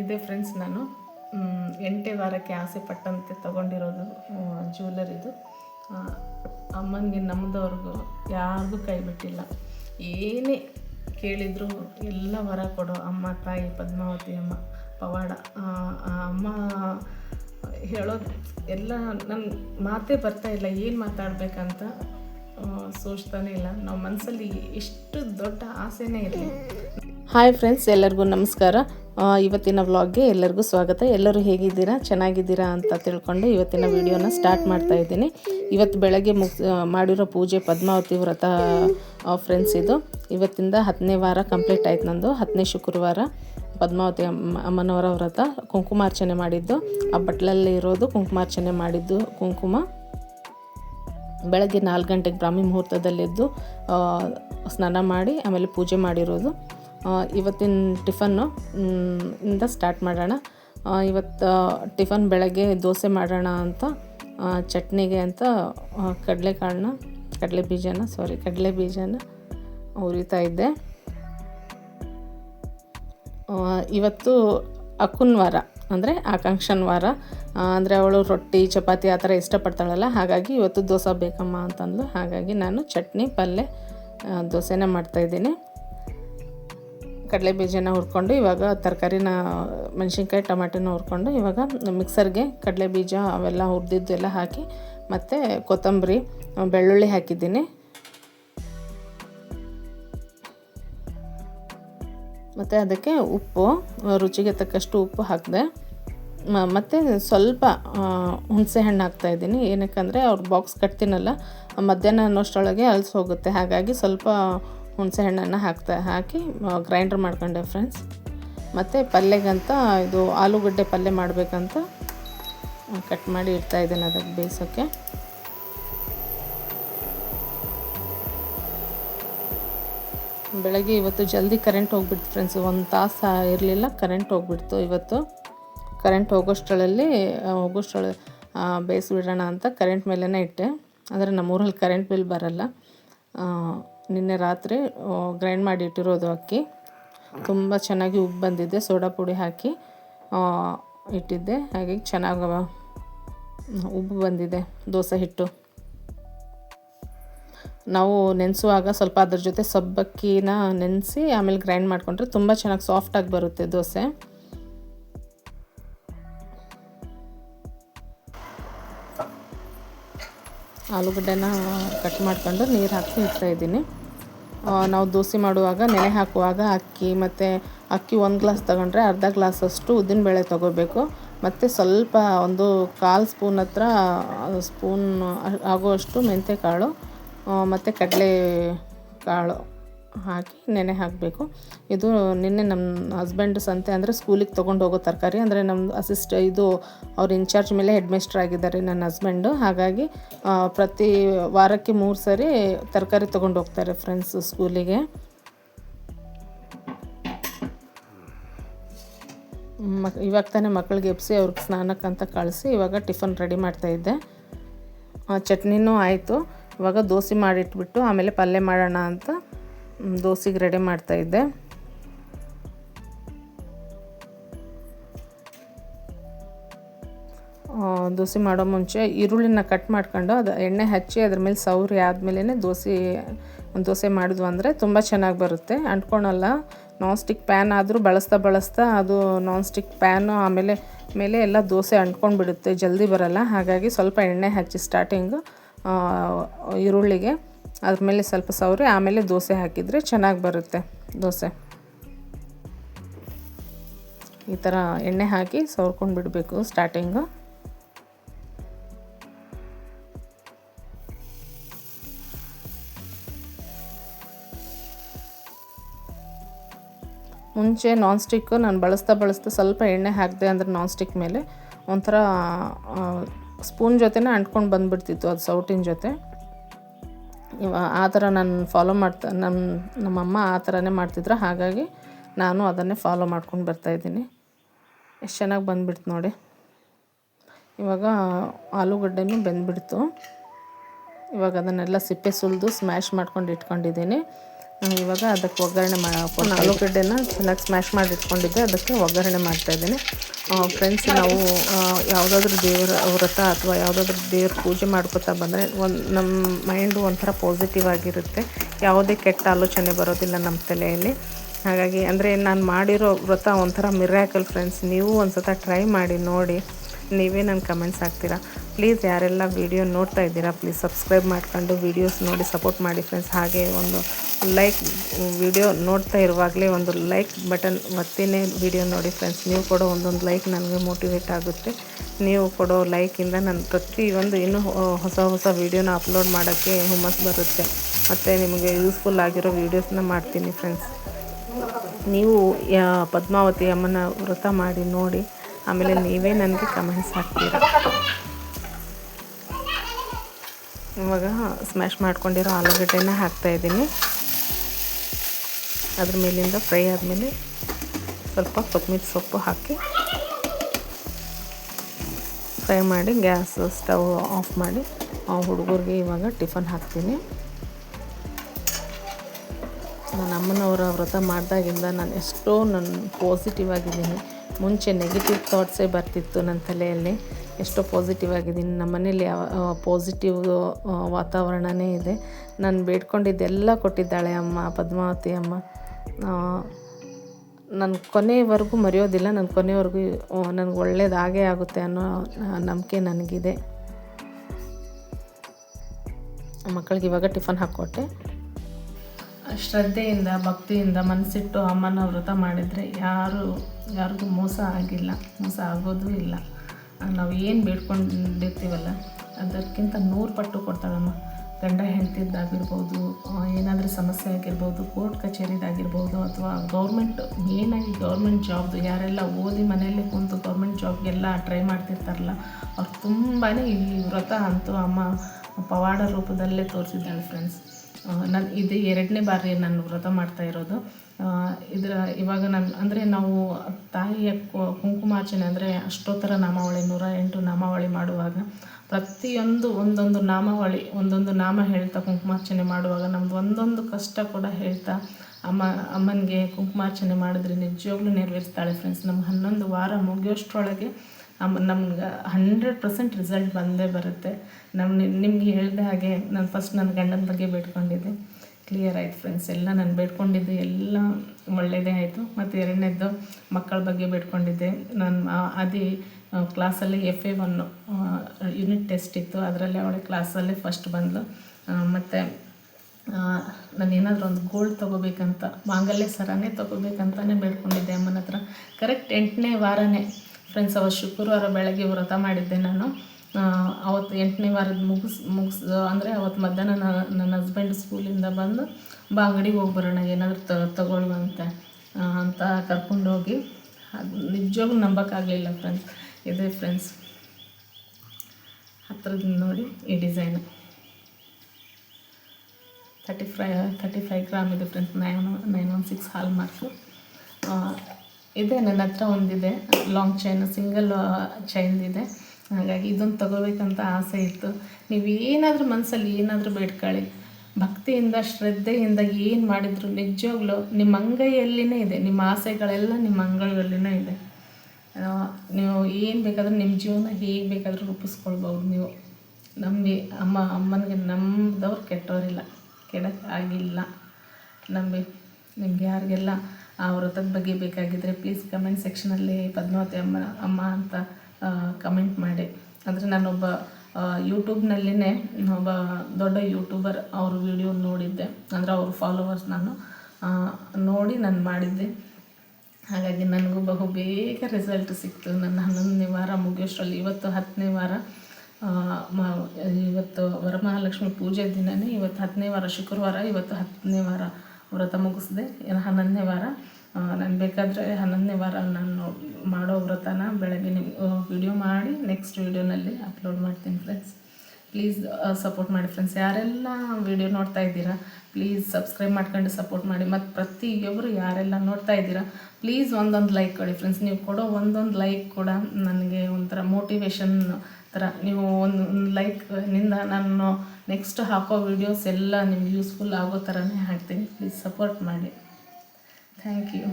ಇದೆ ಫ್ರೆಂಡ್ಸ್ ನಾನು. ಎಂಟೇ ವಾರಕ್ಕೆ ಆಸೆ ಪಟ್ಟಂತೆ ತಗೊಂಡಿರೋದು ಜ್ಯುವೆಲರಿದು ಅಮ್ಮನಿಗೆ ನಮ್ಮದವ್ರಿಗೂ ಯಾರಿಗೂ ಕೈ ಬಿಟ್ಟಿಲ್ಲ. ಏನೇ ಕೇಳಿದ್ರು ಎಲ್ಲ ವರ ಕೊಡೋ, ಅಮ್ಮ, ತಾಯಿ, ಪದ್ಮಾವತಿ, ಅಮ್ಮ, ಪವಾಡ. ಅಮ್ಮ ಹೇಳೋದು ಎಲ್ಲ ನನ್ನ ಮಾತೇ ಬರ್ತಾ ಇಲ್ಲ, ಏನು ಮಾತಾಡಬೇಕಂತ ಸೋಚ್ತಾನೇ ಇಲ್ಲ. ನಾವು ಮನಸ್ಸಲ್ಲಿ ಇಷ್ಟು ದೊಡ್ಡ ಆಸೆನೇ ಇರಲಿ. ಹಾಯ್ ಫ್ರೆಂಡ್ಸ್ ಎಲ್ಲರಿಗೂ ನಮಸ್ಕಾರ. ಇವತ್ತಿನ ವ್ಲಾಗ್ಗೆ ಎಲ್ಲರಿಗೂ ಸ್ವಾಗತ. ಎಲ್ಲರೂ ಹೇಗಿದ್ದೀರಾ? ಚೆನ್ನಾಗಿದ್ದೀರಾ ಅಂತ ತಿಳ್ಕೊಂಡು ಇವತ್ತಿನ ವಿಡಿಯೋನ ಸ್ಟಾರ್ಟ್ ಮಾಡ್ತಾ ಇದ್ದೀನಿ. ಇವತ್ತು ಬೆಳಗ್ಗೆ ಮುಗ್ ಮಾಡಿರೋ ಪೂಜೆ ಪದ್ಮಾವತಿ ವ್ರತ ಫ್ರೆಂಡ್ಸ್ ಇದು. ಇವತ್ತಿಂದ ಹತ್ತನೇ ವಾರ ಕಂಪ್ಲೀಟ್ ಆಯ್ತು ನಂದು. ಹತ್ತನೇ ಶುಕ್ರವಾರ ಪದ್ಮಾವತಿ ಅಮ್ಮ ಅಮ್ಮನವರ ವ್ರತ. ಕುಂಕುಮಾರ್ಚನೆ ಮಾಡಿದ್ದು. ಆ ಬಟ್ಲಲ್ಲಿ ಇರೋದು ಕುಂಕುಮಾರ್ಚನೆ ಮಾಡಿದ್ದು ಕುಂಕುಮ. ಬೆಳಗ್ಗೆ ನಾಲ್ಕು ಗಂಟೆಗೆ ಬ್ರಾಹ್ಮಿ ಮುಹೂರ್ತದಲ್ಲಿದ್ದು ಸ್ನಾನ ಮಾಡಿ ಆಮೇಲೆ ಪೂಜೆ ಮಾಡಿರೋದು. ಇವತ್ತಿನ ಟಿಫನ್ನು ಇಂದ ಸ್ಟಾರ್ಟ್ ಮಾಡೋಣ. ಇವತ್ತು ಟಿಫನ್ ಬೆಳಗ್ಗೆ ದೋಸೆ ಮಾಡೋಣ ಅಂತ ಚಟ್ನಿಗೆ ಅಂತ ಕಡಲೆ ಕಡಲೆಕಾಳನ್ನ, ಕಡಲೆ ಬೀಜನ ಸಾರಿ ಕಡಲೆ ಬೀಜನ ಹುರಿತಾ ಇದ್ದೆ. ಇವತ್ತು ಅಕ್ಕನ ವಾರ, ಅಂದರೆ ಆಕಾಂಕ್ಷನ್ ವಾರ. ಅಂದರೆ ಅವಳು ರೊಟ್ಟಿ, ಚಪಾತಿ ಆ ಥರ ಇಷ್ಟಪಡ್ತಾಳಲ್ಲ, ಹಾಗಾಗಿ ಇವತ್ತು ದೋಸೆ ಬೇಕಮ್ಮ ಅಂತಂದು ಹಾಗಾಗಿ ನಾನು ಚಟ್ನಿ ಪಲ್ಯ ದೋಸೆನ ಮಾಡ್ತಾಯಿದ್ದೀನಿ ಕಡಲೆ ಬೀಜನ ಹುರ್ಕೊಂಡು ಇವಾಗ ತರಕಾರಿನ, ಮೆಣಸಿನ್ಕಾಯಿ ಟೊಮೆಟೊನ ಹುರ್ಕೊಂಡು ಇವಾಗ ಮಿಕ್ಸರ್ಗೆ ಕಡಲೆ ಬೀಜ ಅವೆಲ್ಲ ಹುರಿದಿದ್ದು ಎಲ್ಲ ಹಾಕಿ ಮತ್ತು ಕೊತ್ತಂಬರಿ, ಬೆಳ್ಳುಳ್ಳಿ ಹಾಕಿದ್ದೀನಿ. ಮತ್ತು ಅದಕ್ಕೆ ಉಪ್ಪು, ರುಚಿಗೆ ತಕ್ಕಷ್ಟು ಉಪ್ಪು ಹಾಕಿದೆ. ಮತ್ತು ಸ್ವಲ್ಪ ಹುಣಸೆ ಹಣ್ಣು ಏನಕ್ಕೆ ಅಂದರೆ ಅವ್ರು ಬಾಕ್ಸ್ ಕಟ್ತೀನಲ್ಲ, ಮಧ್ಯಾಹ್ನ ಅನ್ನೋಷ್ಟರೊಳಗೆ ಅಲ್ಸಿ ಹೋಗುತ್ತೆ. ಹಾಗಾಗಿ ಸ್ವಲ್ಪ ಹುಣಸೆ ಹಣ್ಣನ್ನು ಹಾಕ್ತಾ ಹಾಕಿ ಗ್ರೈಂಡ್ರ್ ಮಾಡ್ಕೊಂಡೆ ಫ್ರೆಂಡ್ಸ್ ಮತ್ತು ಪಲ್ಯಗಂತ ಇದು ಆಲೂಗಡ್ಡೆ ಪಲ್ಯ ಮಾಡಬೇಕಂತ ಕಟ್ ಮಾಡಿ ಇಡ್ತಾ ಇದ್ದೇನೆ ಅದಕ್ಕೆ ಬೇಯಿಸೋಕ್ಕೆ ಬೆಳಗ್ಗೆ ಇವತ್ತು ಜಲ್ದಿ ಕರೆಂಟ್ ಹೋಗ್ಬಿಡ್ತು ಫ್ರೆಂಡ್ಸ್ ಒಂದು ತಾಸು ಇರಲಿಲ್ಲ ಕರೆಂಟ್ ಹೋಗ್ಬಿಡ್ತು ಇವತ್ತು. ಕರೆಂಟ್ ಹೋಗೋಷ್ಟರಲ್ಲಿ ಹೋಗೋಷ್ಟಳ ಬೇಯಿಸ್ಬಿಡೋಣ ಅಂತ ಕರೆಂಟ್ ಮೇಲೇ ಇಟ್ಟೆ. ಆದರೆ ನಮ್ಮೂರಲ್ಲಿ ಕರೆಂಟ್ ಬಿಲ್ ಬರಲ್ಲ. ನಿನ್ನೆ ರಾತ್ರಿ ಗ್ರೈಂಡ್ ಮಾಡಿ ಇಟ್ಟಿರೋದು ಅಕ್ಕಿ. ತುಂಬ ಚೆನ್ನಾಗಿ ಉಬ್ಬು ಬಂದಿದ್ದೆ ಸೋಡಾ ಪುಡಿ ಹಾಕಿ ಇಟ್ಟಿದ್ದೆ. ಹಾಗೆ ಚೆನ್ನಾಗಿ ಉಬ್ಬು ಬಂದಿದೆ, ದೋಸೆ ಹಿಟ್ಟು. ನಾವು ನೆನೆಸುವಾಗ ಸ್ವಲ್ಪ ಅದ್ರ ಜೊತೆ ಸಬ್ಬಕ್ಕಿನ ನೆನೆಸಿ, ಆಮೇಲೆ ಗ್ರೈಂಡ್ ಮಾಡಿಕೊಂಡ್ರೆ ತುಂಬ ಚೆನ್ನಾಗಿ ಸಾಫ್ಟಾಗಿ ಬರುತ್ತೆ ದೋಸೆ. ಆಲೂಗಡ್ಡೆನ ಕಟ್ ಮಾಡ್ಕೊಂಡು ನೀರು ಹಾಕಿ ಇಡ್ತಾ ಇದ್ದೀನಿ. ನಾವು ದೋಸೆ ಮಾಡುವಾಗ ನೆನೆ ಹಾಕುವಾಗ ಅಕ್ಕಿ ಮತ್ತು ಅಕ್ಕಿ ಒಂದು ಗ್ಲಾಸ್ ತಗೊಂಡ್ರೆ ಅರ್ಧ ಗ್ಲಾಸಷ್ಟು ಉದ್ದಿನಬೇಳೆ ತೊಗೋಬೇಕು. ಮತ್ತು ಸ್ವಲ್ಪ ಒಂದು ಕಾಲು ಸ್ಪೂನ್ ಹತ್ರ ಸ್ಪೂನ್ ಆಗುವಷ್ಟು ಮೆಂತ್ಯ ಕಾಳು ಮತ್ತು ಕಡಲೆ ಕಾಳು. ಹಾಕಿ ನೆನೆ ಹಾಕಬೇಕು. ಇದು ನಿನ್ನೆ ನಮ್ಮ ಹಸ್ಬೆಂಡ್ ಸಂತೆ ಅಂದರೆ ಸ್ಕೂಲಿಗೆ ತೊಗೊಂಡು ಹೋಗೋ ತರಕಾರಿ. ಅಂದರೆ ನಮ್ಮ ಅಸಿಸ್ಟ್ ಇದು ಅವ್ರ ಇನ್ಚಾರ್ಜ್ ಮೇಲೆ ಹೆಡ್ ಮಾಸ್ಟರ್ ಆಗಿದ್ದಾರೆ ನನ್ನ ಹಸ್ಬೆಂಡು ಹಾಗಾಗಿ ಪ್ರತಿ ವಾರಕ್ಕೆ ಮೂರು ಸರಿ ತರಕಾರಿ ತೊಗೊಂಡು ಹೋಗ್ತಾರೆ ಫ್ರೆಂಡ್ಸ್ ಸ್ಕೂಲಿಗೆ ಮಕ್, ಇವಾಗ ತಾನೇ ಮಕ್ಕಳಿಗೆ ಎಬ್ಸಿ ಅವ್ರಿಗೆ ಸ್ನಾನಕ್ಕಂತ ಕಳಿಸಿ ಇವಾಗ ಟಿಫನ್ ರೆಡಿ ಮಾಡ್ತಾಯಿದ್ದೆ ಚಟ್ನಿನೂ ಆಯಿತು. ಇವಾಗ ದೋಸೆ ಮಾಡಿಟ್ಬಿಟ್ಟು ಆಮೇಲೆ ಪಲ್ಯ ಮಾಡೋಣ ಅಂತ ದೋಸೆಗೆ ರೆಡಿ ಮಾಡ್ತಾಯಿದ್ದೆ ಆ, ದೋಸೆ ಮಾಡೋ ಮುಂಚೆ ಈರುಳ್ಳಿನ ಕಟ್ ಮಾಡ್ಕೊಂಡು ಅದು ಎಣ್ಣೆ ಹಚ್ಚಿ ಅದ್ರ ಮೇಲೆ ಸೌರಿ ಆದಮೇಲೆ ದೋಸೆ ದೋಸೆ ಮಾಡಿದ್ವು ಅಂದರೆ ತುಂಬ ಚೆನ್ನಾಗಿ ಬರುತ್ತೆ. ಅಂಟ್ಕೊಳಲ್ಲ ನಾನ್ ಸ್ಟಿಕ್ ಪ್ಯಾನ್ ಆದರೂ ಬಳಸ್ತಾ ಬಳಸ್ತಾ ಅದು ನಾನ್ ಸ್ಟಿಕ್ ಪ್ಯಾನು ಆಮೇಲೆ ಮೇಲೆ ಎಲ್ಲ ದೋಸೆ ಅಂಟ್ಕೊಂಡು ಬಿಡುತ್ತೆ ಜಲ್ದಿ ಬರಲ್ಲ. ಹಾಗಾಗಿ ಸ್ವಲ್ಪ ಎಣ್ಣೆ ಹಚ್ಚಿ ಸ್ಟಾರ್ಟಿಂಗು ಈರುಳ್ಳಿಗೆ. ಅದ್ರ ಮೇಲೆ ಸ್ವಲ್ಪ ಸೌರಿ ಆಮೇಲೆ ದೋಸೆ ಹಾಕಿದರೆ ಚೆನ್ನಾಗಿ ಬರುತ್ತೆ ದೋಸೆ. ಈ ಥರ ಎಣ್ಣೆ ಹಾಕಿ ಸವ್ರ್ಕೊಂಡು ಬಿಡಬೇಕು ಸ್ಟಾರ್ಟಿಂಗು ಮುಂಚೆ ನಾನ್ ಸ್ಟಿಕ್ಕು ನಾನು ಬಳಸ್ತಾ ಬಳಸ್ತಾ ಸ್ವಲ್ಪ ಎಣ್ಣೆ ಹಾಕಿದೆ ಅಂದರೆ ನಾನ್ ಸ್ಟಿಕ್ ಮೇಲೆ ಒಂಥರ ಸ್ಪೂನ್ ಜೊತೆನೇ ಅಂಟ್ಕೊಂಡು ಬಂದುಬಿಡ್ತಿತ್ತು ಅದು ಸೌಟಿನ ಜೊತೆ. ಆ ಥರ ನಾನು ಫಾಲೋ ಮಾಡ್ತಾ ನಮ್ಮ ನಮ್ಮಮ್ಮ ಆ ಥರನೇ ಮಾಡ್ತಿದ್ರು. ಹಾಗಾಗಿ ನಾನು ಅದನ್ನೇ ಫಾಲೋ ಮಾಡ್ಕೊಂಡು ಬರ್ತಾಯಿದ್ದೀನಿ ಎಷ್ಟು ಚೆನ್ನಾಗಿ ಬಂದ್ಬಿಡ್ತು ನೋಡಿ. ಇವಾಗ ಆಲೂಗಡ್ಡೆನೂ ಬೆಂದ್ಬಿಡ್ತು. ಇವಾಗ ಅದನ್ನೆಲ್ಲ ಸಿಪ್ಪೆ ಸುಲಿದು ಸ್ಮ್ಯಾಶ್ ಮಾಡ್ಕೊಂಡು ಇಟ್ಕೊಂಡಿದ್ದೀನಿ. ಇವಾಗ ಅದಕ್ಕೆ ಒಗ್ಗರಣೆ ಮಾ ಆಲೂಗಡ್ಡೆನ ಚೆನ್ನಾಗಿ ಸ್ಮ್ಯಾಶ್ ಮಾಡಿ ಇಟ್ಕೊಂಡಿದ್ದೆ ಅದಕ್ಕೆ ಒಗ್ಗರಣೆ ಮಾಡ್ತಾ ಇದ್ದೀನಿ. ಫ್ರೆಂಡ್ಸ್ ನಾವು ಯಾವುದಾದ್ರೂ ದೇವರ ವ್ರತ ಅಥವಾ ಯಾವುದಾದ್ರೂ ದೇವ್ರ ಪೂಜೆ ಮಾಡ್ಕೊತಾ ಬಂದರೆ ಒಂದು ನಮ್ಮ ಮೈಂಡು ಒಂಥರ ಪಾಸಿಟಿವ್ ಆಗಿರುತ್ತೆ. ಯಾವುದೇ ಕೆಟ್ಟ ಆಲೋಚನೆ ಬರೋದಿಲ್ಲ ನಮ್ಮ ತಲೆಯಲ್ಲಿ. ಹಾಗಾಗಿ ಅಂದರೆ ನಾನು ಮಾಡಿರೋ ವ್ರತ ಒಂಥರ ಮಿರ್ಯಾಕಲ್ ಫ್ರೆಂಡ್ಸ್ ನೀವು ಒಂದು ಸತ ಟ್ರೈ ಮಾಡಿ ನೋಡಿ. ನೀವೇ ನನ್ನ ಕಮೆಂಟ್ಸ್ ಹಾಕ್ತೀರಾ? ಪ್ಲೀಸ್ ಯಾರೆಲ್ಲ ವೀಡಿಯೋ ನೋಡ್ತಾ ಇದ್ದೀರಾ ಪ್ಲೀಸ್ ಸಬ್ಸ್ಕ್ರೈಬ್ ಮಾಡ್ಕೊಂಡು ವೀಡಿಯೋಸ್ ನೋಡಿ ಸಪೋರ್ಟ್ ಮಾಡಿ ಫ್ರೆಂಡ್ಸ್ ಹಾಗೆ ಒಂದು ಲೈಕ್ ವಿಡಿಯೋ ನೋಡ್ತಾ ಇರುವಾಗಲೇ ಒಂದು ಲೈಕ್ ಬಟನ್ ಒತ್ತಿನೇ ವಿಡಿಯೋ ನೋಡಿ ಫ್ರೆಂಡ್ಸ್ ನೀವು ಕೊಡೋ ಒಂದೊಂದು ಲೈಕ್ ನನಗೆ ಮೋಟಿವೇಟ್ ಆಗುತ್ತೆ. ನೀವು ಕೊಡೋ ಲೈಕಿಂದ ನಾನು ಪ್ರತಿಯೊಂದು ಇನ್ನೂ ಹೊಸ ಹೊಸ ವೀಡಿಯೋನ ಅಪ್ಲೋಡ್ ಮಾಡೋಕ್ಕೆ ಹುಮ್ಮಸ್ ಬರುತ್ತೆ. ಮತ್ತು ನಿಮಗೆ ಯೂಸ್ಫುಲ್ ಆಗಿರೋ ವೀಡಿಯೋಸ್ನ ಮಾಡ್ತೀನಿ ಫ್ರೆಂಡ್ಸ್ ನೀವು ಪದ್ಮಾವತಿ ಅಮ್ಮನ ವ್ರತ ಮಾಡಿ ನೋಡಿ, ಆಮೇಲೆ ನೀವೇ ನನಗೆ ಕಮೆಂಟ್ಸ್ ಹಾಕ್ತೀರಾ. ಇವಾಗ ಸ್ಮ್ಯಾಶ್ ಮಾಡ್ಕೊಂಡಿರೋ ಆಲೂಗಡ್ಡೆನ ಹಾಕ್ತಾಯಿದ್ದೀನಿ ಅದ್ರ ಮೇಲಿಂದ ಫ್ರೈ ಆದಮೇಲೆ ಸ್ವಲ್ಪ ಕೊತ್ತಂಬರಿ ಸೊಪ್ಪು ಹಾಕಿ ಫ್ರೈ ಮಾಡಿ ಗ್ಯಾಸ್ ಸ್ಟವ್ ಆಫ್ ಮಾಡಿ ಆ ಹುಡುಗರಿಗೆ ಇವಾಗ ಟಿಫನ್ ಹಾಕ್ತೀನಿ. ನನ್ನ ಅಮ್ಮನವರ ವ್ರತ ಮಾಡಿದಾಗಿಂದ ನಾನು ಎಷ್ಟೋ ನಾನು ಪಾಸಿಟಿವ್ ಆಗಿದ್ದೀನಿ. ಮುಂಚೆ ನೆಗೆಟಿವ್ ಥಾಟ್ಸೇ ಬರ್ತಿತ್ತು ನನ್ನ ತಲೆಯಲ್ಲಿ. ಎಷ್ಟೋ ಪಾಸಿಟಿವ್ ಆಗಿದ್ದೀನಿ. ನಮ್ಮ ಮನೇಲಿ ಯಾವ ಪಾಸಿಟಿವ್ ವಾತಾವರಣವೇ ಇದೆ. ನಾನು ಬೇಡ್ಕೊಂಡಿದ್ದೆಲ್ಲ ಕೊಟ್ಟಿದ್ದಾಳೆ ಅಮ್ಮ, ಪದ್ಮಾವತಿ ಅಮ್ಮ. ನನ್ನ ಕೊನೆವರೆಗೂ ಮರೆಯೋದಿಲ್ಲ ನನ್ನ ಕೊನೆವರೆಗೂ ನನಗೆ ಒಳ್ಳೇದಾಗೇ ಆಗುತ್ತೆ ಅನ್ನೋ ನಂಬಿಕೆ ನನಗಿದೆ. ಮಕ್ಕಳಿಗೆ ಇವಾಗ ಟಿಫನ್ ಹಾಕ್ಕೊಟ್ಟೆ. ಶ್ರದ್ಧೆಯಿಂದ, ಭಕ್ತಿಯಿಂದ ಮನಸ್ಸಿಟ್ಟು ಅಮ್ಮನ ವ್ರತ ಮಾಡಿದರೆ ಯಾರು, ಯಾರಿಗೂ ಮೋಸ ಆಗಿಲ್ಲ, ಮೋಸ ಆಗೋದೂ ಇಲ್ಲ. ನಾವು ಏನು ಬೇಡ್ಕೊಂಡಿರ್ತೀವಲ್ಲ, ಅದಕ್ಕಿಂತ ನೂರು ಪಟ್ಟು ಕೊಡ್ತಾಳಮ್ಮ. ಗಂಡ ಹೆಂಡ್ತಿದ್ದಾಗಿರ್ಬೋದು ಏನಾದರೂ ಸಮಸ್ಯೆ ಆಗಿರ್ಬೋದು ಕೋರ್ಟ್ ಕಚೇರಿದಾಗಿರ್ಬೋದು ಅಥವಾ ಗೌರ್ಮೆಂಟ್ ಮೇನಾಗಿ ಗೌರ್ಮೆಂಟ್ ಜಾಬ್ದು ಯಾರೆಲ್ಲ ಓದಿ ಮನೆಯಲ್ಲೇ ಕುಂತು ಗೌರ್ಮೆಂಟ್ ಜಾಬ್ಗೆಲ್ಲ ಟ್ರೈ ಮಾಡ್ತಿರ್ತಾರಲ್ಲ, ಅವ್ರು ತುಂಬಾ ಈ ವ್ರತ ಅಂತೂ ಅಮ್ಮ ಪವಾಡ ರೂಪದಲ್ಲೇ ತೋರಿಸಿದ್ದಾಳೆ ಫ್ರೆಂಡ್ಸ್ ನಾನು ಇದು ಎರಡನೇ ಬಾರಿ ನಾನು ವ್ರತ ಮಾಡ್ತಾ ಇರೋದು. ಇದರ ಇವಾಗ ನಾನು, ಅಂದರೆ ನಾವು ತಾಯಿಯ ಕುಂಕುಮಾರ್ಚನೆ ಅಂದರೆ ಅಷ್ಟೋತ್ತರ ನಾಮಾವಳಿ, ನೂರ ಎಂಟು ನಾಮಾವಳಿ ಮಾಡುವಾಗ ಪ್ರತಿಯೊಂದು ಒಂದೊಂದು ನಾಮಾವಳಿ, ಒಂದೊಂದು ನಾಮ ಹೇಳ್ತಾ ಕುಂಕುಮಾರ್ಚನೆ ಮಾಡುವಾಗ ನಮ್ದು ಒಂದೊಂದು ಕಷ್ಟ ಕೂಡ ಹೇಳ್ತಾ ಅಮ್ಮ, ಅಮ್ಮನಿಗೆ ಕುಂಕುಮಾರ್ಚನೆ ಮಾಡಿದ್ರೆ ನಿಜವಾಗ್ಲೂ ನೆರವೇರಿಸ್ತಾಳೆ ಫ್ರೆಂಡ್ಸ್ ನಮ್ಮ ಹನ್ನೊಂದು ವಾರ ಮುಗಿಯೋಷ್ಟರೊಳಗೆ ಅಮ್ಮ, ನಮ್ಗೆ ಹಂಡ್ರೆಡ್ ಪರ್ಸೆಂಟ್ ರಿಸಲ್ಟ್ ಬಂದೇ ಬರುತ್ತೆ. ನಮ್ಮ ನಿಮ್ಗೆ ಹೇಳಿದ ಹಾಗೆ ನಾನು ಫಸ್ಟ್ ನನ್ನ ಗಂಡನ ಬಗ್ಗೆ ಬೇಡ್ಕೊಂಡಿದ್ದೆ. ಕ್ಲಿಯರ್ ಆಯಿತು ಫ್ರೆಂಡ್ಸ್ ಎಲ್ಲ ನಾನು ಬೇಡ್ಕೊಂಡಿದ್ದು ಎಲ್ಲ ಒಳ್ಳೆಯದೇ ಆಯಿತು. ಮತ್ತು ಎರಡನೇದ್ದು ಮಕ್ಕಳ ಬಗ್ಗೆ ಬೇಡ್ಕೊಂಡಿದ್ದೆ. ನಾನು ಅದೇ ಕ್ಲಾಸಲ್ಲಿ F A one unit test ಇತ್ತು. ಅದರಲ್ಲಿ ಅವಳು ಕ್ಲಾಸಲ್ಲಿ ಫಸ್ಟ್ ಬಂದಳು ಮತ್ತು ನಾನು ಏನಾದರೂ ಒಂದು ಗೋಲ್ಡ್ ತೊಗೋಬೇಕಂತ, ಮಾಂಗಲ್ಯ ಸರನೇ ತೊಗೋಬೇಕಂತಲೇ ಬೇಡ್ಕೊಂಡಿದ್ದೆ ಅಮ್ಮನ ಹತ್ರ. ಕರೆಕ್ಟ್ ಎಂಟನೇ ವಾರನೇ ಫ್ರೆಂಡ್ಸ್ ಅವತ್ತು ಶುಕ್ರವಾರ ಬೆಳಗ್ಗೆ ವ್ರತ ಮಾಡಿದ್ದೆ ನಾನು. ಅವತ್ತು ಎಂಟನೇ ವಾರದ ಮುಗಿಸ್ ಮುಗಿಸ್, ಅಂದರೆ ಅವತ್ತು ಮಧ್ಯಾಹ್ನ ನನ್ನ ಹಸ್ಬೆಂಡ್ ಸ್ಕೂಲಿಂದ ಬಂದು, ಬಾ, ಅಂಗಡಿಗೆ ಹೋಗಿ ಬರೋಣ, ಏನಾದರೂ ತ, ತಗೊಳ್ಳುವಂತೆ ಅಂತ ಕರ್ಕೊಂಡೋಗಿ. ಅದು ನಿಜವಾಗ್ಲೂ ನಂಬೋಕ್ಕಾಗಲಿಲ್ಲ ಫ್ರೆಂಡ್ಸ್ ಇದೆ ಫ್ರೆಂಡ್ಸ್. ಹತ್ತಿರದಿಂದ ನೋಡಿ ಈ design. Thirty five thirty five gram ಇದೆ friends. Nine nine one six hallmark ಇದೆ, ನನ್ನ ಹತ್ರ ಒಂದಿದೆ. ಲಾಂಗ್ ಚೈನ್ ಸಿಂಗಲ್ ಚೈನ್ದಿದೆ ಹಾಗಾಗಿ ಇದೊಂದು ತಗೋಬೇಕಂತ ಆಸೆ ಇತ್ತು. ನೀವು ಏನಾದರೂ ಮನಸ್ಸಲ್ಲಿ ಏನಾದರೂ ಬೇಡ್ಕೊಳ್ಳಿ. ಭಕ್ತಿಯಿಂದ, ಶ್ರದ್ಧೆಯಿಂದ ಏನು ಮಾಡಿದ್ರು ನಿಜವಾಗ್ಲೂ ನಿಮ್ಮ ಅಂಗೈಯಲ್ಲಿನೇ ಇದೆ. ನಿಮ್ಮ ಆಸೆಗಳೆಲ್ಲ ನಿಮ್ಮ ಅಂಗೈಯಲ್ಲಿನೇ ಇದೆ. ನೀವು ಏನು ಬೇಕಾದರೂ ನಿಮ್ಮ ಜೀವನ ಹೇಗೆ ಬೇಕಾದರೂ ರೂಪಿಸ್ಕೊಳ್ಬೋದು ನೀವು. ನಂಬಿ, ಅಮ್ಮ, ಅಮ್ಮನಿಗೆ ನಂಬಿದವ್ರು ಕೆಟ್ಟವರಿಲ್ಲ ಆಗಿಲ್ಲ. ನಂಬಿ, ನಿಮ್ಗೆ ಯಾರಿಗೆಲ್ಲ ಆ ವ್ರತದ ಬಗ್ಗೆ ಬೇಕಾಗಿದ್ದರೆ ಪ್ಲೀಸ್ ಕಮೆಂಟ್ ಸೆಕ್ಷನಲ್ಲಿ ಪದ್ಮಾವತಿ ಅಮ್ಮ ಅಮ್ಮ ಅಂತ ಕಮೆಂಟ್ ಮಾಡಿ. ಅಂದರೆ ನಾನೊಬ್ಬ ಯೂಟ್ಯೂಬ್ನಲ್ಲಿನೇ ಒಬ್ಬ ದೊಡ್ಡ ಯೂಟ್ಯೂಬರ್ ಅವ್ರ ವಿಡಿಯೋ ನೋಡಿದ್ದೆ. ಅಂದರೆ ಅವ್ರ ಫಾಲೋವರ್ಸ್ ನಾನು ನೋಡಿ ನಾನು ಮಾಡಿದ್ದೆ. ಹಾಗಾಗಿ ನನಗೂ ಬಹು ಬೇಗ ರಿಸಲ್ಟ್ ಸಿಕ್ತು. ನನ್ನ ಹನ್ನೊಂದನೇ ವಾರ ಮುಗಿಯೋಷ್ಟರಲ್ಲಿ ಇವತ್ತು ಹತ್ತನೇ ವಾರ ಇವತ್ತು ವರಮಹಾಲಕ್ಷ್ಮಿ ಪೂಜೆ ದಿನವೇ ಇವತ್ತು ಹತ್ತನೇ ವಾರ, ಶುಕ್ರವಾರ ಇವತ್ತು ಹತ್ತನೇ ವಾರ ವ್ರತ ಮುಗಿಸಿದೆ. ಹನ್ನೊಂದನೇ ವಾರ ನಾನು ಬೇಕಾದರೆ ಹನ್ನೊಂದನೇ ವಾರ ನಾನು ಮಾಡೋ ವ್ರತನ ಬೆಳಗ್ಗೆ ನಿಮ್ಮ ವಿಡಿಯೋ ಮಾಡಿ ನೆಕ್ಸ್ಟ್ ವಿಡಿಯೋನಲ್ಲಿ ಅಪ್ಲೋಡ್ ಮಾಡ್ತೀನಿ ಫ್ರೆಂಡ್ಸ್ ಪ್ಲೀಸ್ ಸಪೋರ್ಟ್ ಮಾಡಿ ಫ್ರೆಂಡ್ಸ್ ಯಾರೆಲ್ಲ ವಿಡಿಯೋ ನೋಡ್ತಾ ಇದ್ದೀರಾ ಪ್ಲೀಸ್ ಸಬ್ಸ್ಕ್ರೈಬ್ ಮಾಡ್ಕೊಂಡು ಸಪೋರ್ಟ್ ಮಾಡಿ. ಮತ್ತು ಪ್ರತಿಯೊಬ್ಬರು ಯಾರೆಲ್ಲ ನೋಡ್ತಾ ಇದ್ದೀರಾ ಪ್ಲೀಸ್ ಒಂದೊಂದು ಲೈಕ್ ಕೊಡಿ ಫ್ರೆಂಡ್ಸ್ ನೀವು ಕೊಡೋ ಒಂದೊಂದು ಲೈಕ್ ಕೂಡ ನನಗೆ ಒಂಥರ ಮೋಟಿವೇಶನ್ ಥರ ನೀವು ಒಂದು ಲೈಕ್ನಿಂದ ನಾನು ನೆಕ್ಸ್ಟ್ ಹಾಕೋ ವೀಡಿಯೋಸ್ ಎಲ್ಲ ನಿಮ್ಗೆ ಯೂಸ್ಫುಲ್ ಆಗೋ ಥರನೇ ಹಾಕ್ತೀನಿ ಪ್ಲೀಸ್ ಸಪೋರ್ಟ್ ಮಾಡಿ. Thank you